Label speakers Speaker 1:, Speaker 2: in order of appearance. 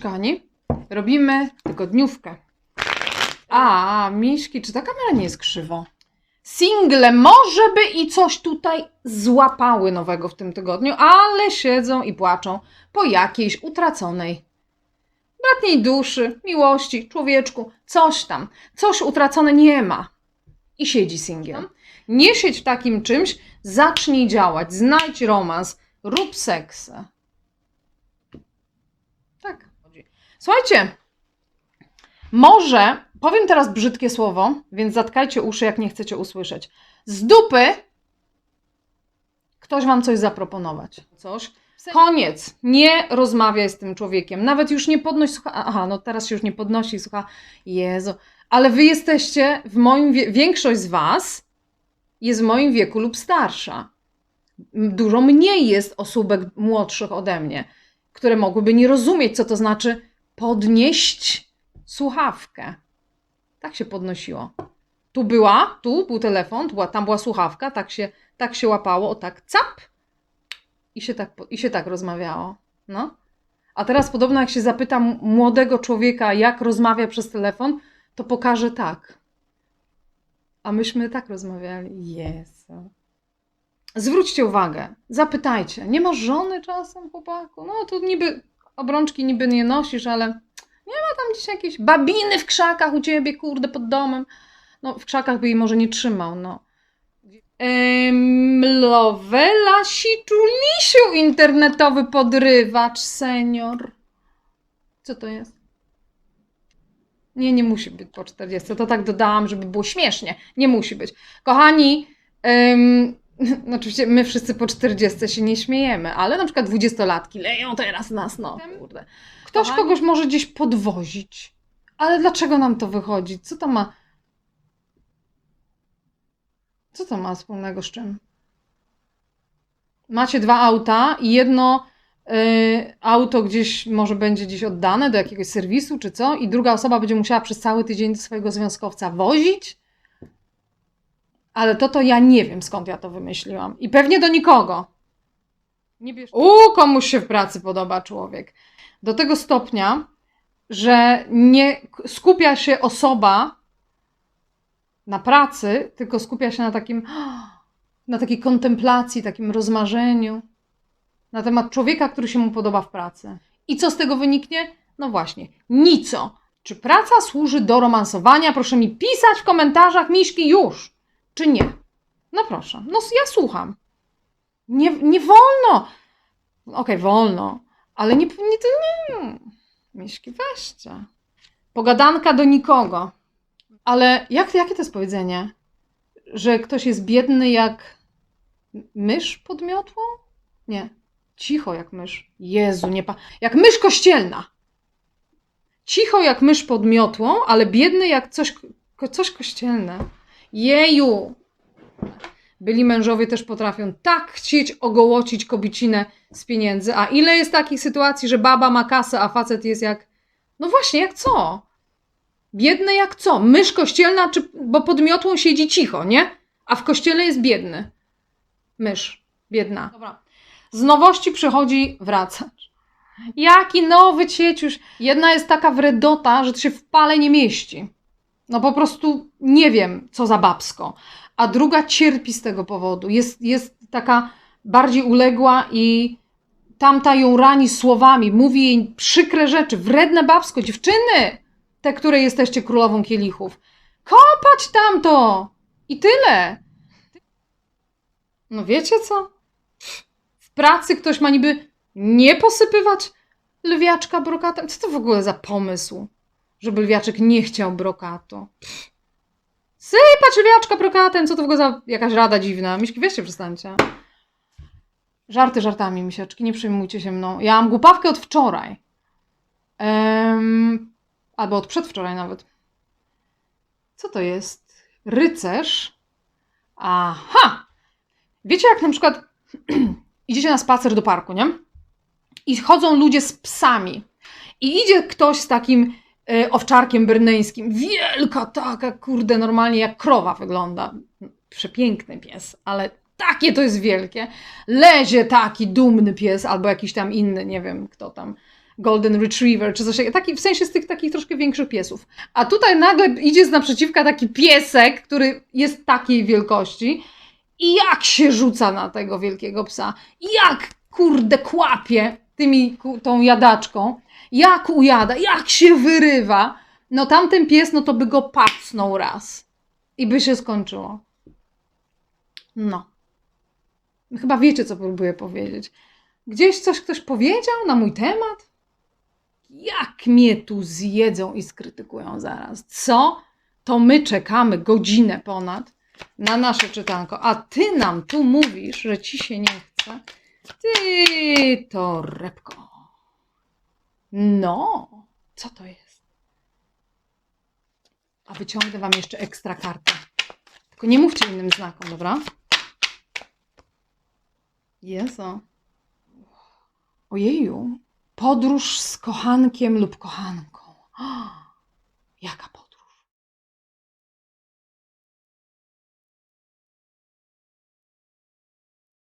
Speaker 1: kochani. Robimy tygodniówkę. A, Miśki, czy ta kamera nie jest krzywo? Single może by i coś tutaj złapały nowego w tym tygodniu, ale siedzą i płaczą po jakiejś utraconej bratniej duszy, miłości, człowieczku, coś tam, coś utracone nie ma. I siedzi singiel. Nie siedź w takim czymś, zacznij działać, znajdź romans, rób seksy. Tak. Słuchajcie, może powiem teraz brzydkie słowo, więc zatkajcie uszy, jak nie chcecie usłyszeć. Z dupy ktoś wam coś zaproponować. Coś. Koniec. Nie rozmawiaj z tym człowiekiem. Nawet już nie podnoś słucha. Aha, no teraz się już nie podnosi, słucha. Jezu. Ale wy jesteście w moim wie... większość z was jest w moim wieku lub starsza. Dużo mniej jest osóbek młodszych ode mnie, które mogłyby nie rozumieć, co to znaczy podnieść słuchawkę. Tak się podnosiło. Tu była, tu był telefon, tu była, tam była słuchawka, tak się, tak się łapało, o tak, cap i się tak, i się tak rozmawiało. No. A teraz podobno jak się zapytam młodego człowieka, jak rozmawia przez telefon, to pokaże tak. A myśmy tak rozmawiali. Jezu. Zwróćcie uwagę, zapytajcie. Nie masz żony czasem, chłopaku? No tu niby obrączki niby nie nosisz, ale nie ma tam gdzieś jakieś babiny w krzakach u ciebie, kurde, pod domem. No w krzakach by jej może nie trzymał, no. Ym, Lowela Siczulisiu, internetowy podrywacz, senior. Co to jest? Nie, nie musi być po 40. To tak dodałam, żeby było śmiesznie. Nie musi być. Kochani, ym, no oczywiście my wszyscy po 40 się nie śmiejemy, ale na przykład dwudziestolatki leją teraz nas, no kurde. Ktoś
Speaker 2: Kochani-
Speaker 1: kogoś może gdzieś podwozić. Ale dlaczego nam to wychodzi? Co to ma? Co to ma wspólnego z czym? Macie dwa auta i jedno y, auto gdzieś może będzie gdzieś oddane do jakiegoś serwisu czy co i druga osoba będzie musiała przez cały tydzień swojego związkowca wozić? Ale to to ja nie wiem skąd ja to wymyśliłam. I pewnie do nikogo. Nie bierz... U, komuś się w pracy podoba człowiek. Do tego stopnia, że nie skupia się osoba na pracy, tylko skupia się na takim, na takiej kontemplacji, takim rozmarzeniu na temat człowieka, który się mu podoba w pracy. I co z tego wyniknie? No właśnie, nico. Czy praca służy do romansowania? Proszę mi pisać w komentarzach, Miśki, już. Czy nie? No proszę, no ja słucham. Nie, nie wolno. Okej, wolno, ale nie, nie, nie. Miśki, weźcie. Pogadanka do nikogo. Ale jak, jakie to jest powiedzenie? Że ktoś jest biedny jak mysz pod miotłą? Nie. Cicho jak mysz. Jezu, nie pa... Jak mysz kościelna. Cicho jak mysz pod miotłą, ale biedny jak coś, coś kościelne. Jeju. Byli mężowie też potrafią tak chcieć ogołocić kobicinę z pieniędzy. A ile jest takich sytuacji, że baba ma kasę, a facet jest jak... No właśnie, jak co? Biedny jak co? Mysz kościelna, czy... bo pod miotłą siedzi cicho, nie? A w kościele jest biedny. Mysz. Biedna. Dobra. Z nowości przychodzi wracacz. Jaki nowy cieciuś. Jedna jest taka wredota, że to się w pale nie mieści. No po prostu nie wiem, co za babsko. A druga cierpi z tego powodu. Jest, jest taka bardziej uległa i tamta ją rani słowami. Mówi jej przykre rzeczy. Wredne babsko. Dziewczyny! Te, które jesteście królową kielichów. Kopać tamto! I tyle. No wiecie co? W pracy ktoś ma niby nie posypywać lwiaczka brokatem? Co to w ogóle za pomysł? Żeby lwiaczek nie chciał brokatu. Pff. Sypać lwiaczka brokatem? Co to w ogóle za jakaś rada dziwna? Miśki, weźcie, przestańcie. Żarty żartami, misiaczki, nie przejmujcie się mną. Ja mam głupawkę od wczoraj. Em, albo od przedwczoraj nawet. Co to jest? Rycerz? Aha! Wiecie, jak na przykład idziecie na spacer do parku, nie? I chodzą ludzie z psami. I idzie ktoś z takim owczarkiem berneńskim. Wielka taka, kurde, normalnie jak krowa wygląda. Przepiękny pies, ale takie to jest wielkie. Lezie taki dumny pies, albo jakiś tam inny, nie wiem kto tam. Golden Retriever, czy coś takiego, taki, w sensie z tych takich troszkę większych piesów. A tutaj nagle idzie z naprzeciwka taki piesek, który jest takiej wielkości i jak się rzuca na tego wielkiego psa, jak kurde kłapie tymi, tą jadaczką, jak ujada, jak się wyrywa, no tamten pies, no to by go pacnął raz i by się skończyło. No. Chyba wiecie, co próbuję powiedzieć. Gdzieś coś ktoś powiedział na mój temat? Jak mnie tu zjedzą i skrytykują zaraz. Co? To my czekamy godzinę ponad na nasze czytanko, a ty nam tu mówisz, że ci się nie chce. Ty to repko. No, co to jest? A wyciągnę wam jeszcze ekstra kartę. Tylko nie mówcie innym znakom, dobra? Jezu. Ojeju. Podróż z kochankiem lub kochanką.